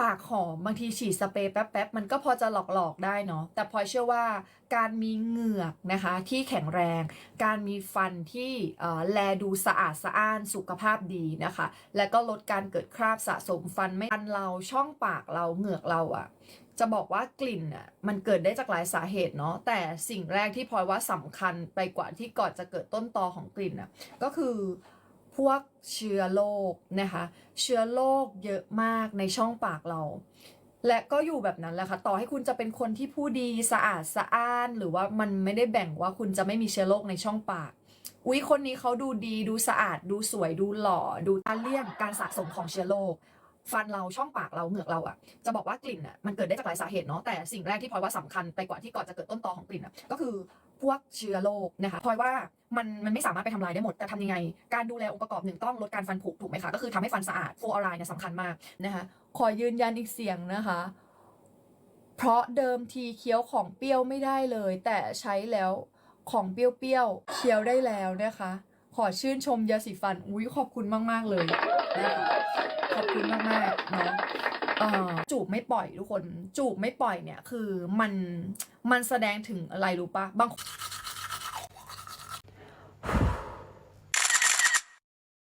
ปากหอมบางทีฉีดสเปรย์แป๊บๆมันก็พอจะหลอกๆได้เนาะแต่พลอยเชื่อว่าการมีเหงือกนะคะที่แข็งแรง การมีฟันที่เอ่อแลดูสะอาดสะอ้านสุขภาพดีนะคะ และก็ลดการเกิดคราบสะสมฟันไม่ฟันเราช่องปากเราเหงือกเราอะจะบอกว่ากลิ่นอะมันเกิดได้จากหลายสาเหตุเนาะแต่สิ่งแรกที่พลอยว่าสำคัญไปกว่าที่ก่อนจะเกิดต้นตอของกลิ่นอะก็คือ พวกเชื้อโรคนะคะ เชื้อโรคเยอะมากในช่องปากเรา และก็อยู่แบบนั้นแหละค่ะ ต่อให้คุณจะเป็นคนที่ผู้ดีสะอาดสะอ้าน หรือว่ามันไม่ได้แบ่งว่าคุณจะไม่มีเชื้อโรคในช่องปาก อุ๊ย คนนี้เขาดูดีดูสะอาดดูสวยดูหล่อ ดูการเลี่ยงการสะสมของเชื้อโรคฟันเราช่องปากเราเหงือกเราอะจะบอกว่ากลิ่นอะมันเกิดได้จากหลายสาเหตุเนาะแต่สิ่งแรกที่พลอยว่าสำคัญไปกว่าที่ก่อนจะเกิดต้นตอของกลิ่นอะก็คือ พวกเชื้อโรคนะคะพลอยว่ามันมันไม่สามารถไปทำลายได้หมด แต่ทำยังไง การดูแลองค์ประกอบหนึ่งต้องลดการฟันผุถูกไหมคะ ก็คือทำให้ฟันสะอาดฟูออไรเนี่ยสำคัญมากนะคะขอยืนยันอีกเสียงนะคะ เพราะเดิมทีเคี้ยวของเปรี้ยวไม่ได้เลย แต่ใช้แล้วของเปรี้ยวๆเคี้ยวได้แล้วนะคะ ขอชื่นชมยาสีฟันอุ้ยขอบคุณมากๆเลยนะคะขอบคุณมากๆเนาะเอ่อ จูบไม่ปล่อยทุกคน จูบไม่ปล่อยเนี่ยคือมันมันแสดงถึงอะไรรู้ปะบาง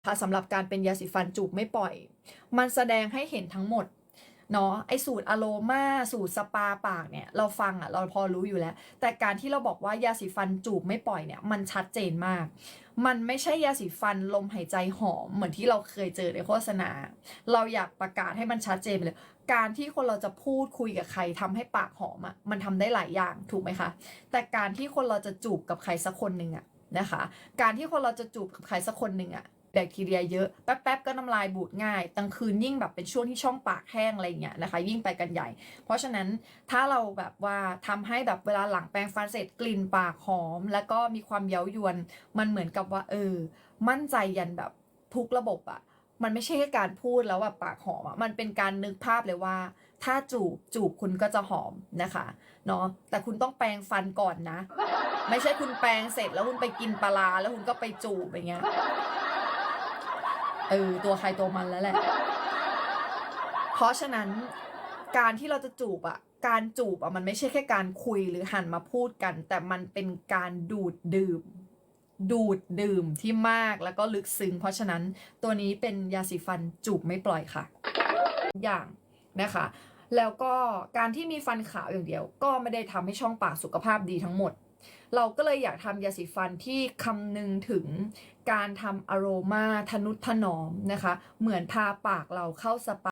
ค่ะสำหรับการเป็นยาสีฟันจูบไม่ปล่อย มันแสดงให้เห็นทั้งหมด เนาะไอสูตรอโรมาสูตรสปาปากเนี่ยเราฟังอะเราพอรู้อยู่แล้ว แต่การที่เราบอกว่ายาสีฟันจูบไม่ปล่อยเนี่ยมันชัดเจนมาก มันไม่ใช่ยาสีฟันลมหายใจหอมเหมือนที่เราเคยเจอในโฆษณา เราอยากประกาศให้มันชัดเจนไปเลย การที่คนเราจะพูดคุยกับใครทำให้ปากหอมอะมันทำได้หลายอย่างถูกไหมคะ แต่การที่คนเราจะจูบกับใครสักคนหนึ่งอะนะคะ การที่คนเราจะจูบกับใครสักคนหนึ่งอะ แบคทีเรียเยอะแป๊บๆก็น้ำลายบูดง่ายกลางคืนยิ่งแบบเป็นช่วงที่ช่องปากแห้งอะไรเงี้ยนะคะ ยิ่งไปกันใหญ่ เพราะฉะนั้นถ้าเราแบบว่าทำให้แบบเวลาหลังแปรงฟันเสร็จกลิ่นปากหอม แล้วก็มีความเย้ายวนมันเหมือนกับว่า เออ มั่นใจยันแบบทุกระบบอะมันไม่ใช่แค่การพูดแล้วแบบปากหอมอะมันเป็นการนึกภาพเลยว่า ถ้าจูบจูบคุณก็จะหอมนะคะเนาะแต่คุณต้องแปรงฟันก่อนนะ ไม่ใช่คุณแปรงเสร็จแล้วคุณไปกินปลาร้าแล้วคุณก็ไปจูบอย่างเงี้ย เออตัวใครตัวมันแล้วแหละ เพราะฉะนั้นการที่เราจะจูบอะการจูบอะมันไม่ใช่แค่การคุยหรือหันมาพูดกัน แต่มันเป็นการดูดดื่ม ดูดดื่มที่มากแล้วก็ลึกซึ้งเพราะฉะนั้นตัวนี้เป็นยาสีฟันจูบไม่ปล่อยค่ะ อย่างนะคะ แล้วก็การที่มีฟันขาวอย่างเดียว ก็ไม่ได้ทำให้ช่องปากสุขภาพดีทั้งหมด เราก็เลยอยากทำยาสีฟันที่คำนึงถึงการทำอโรมาทนุถนอมนะคะ เหมือนพาปากเราเข้าสปา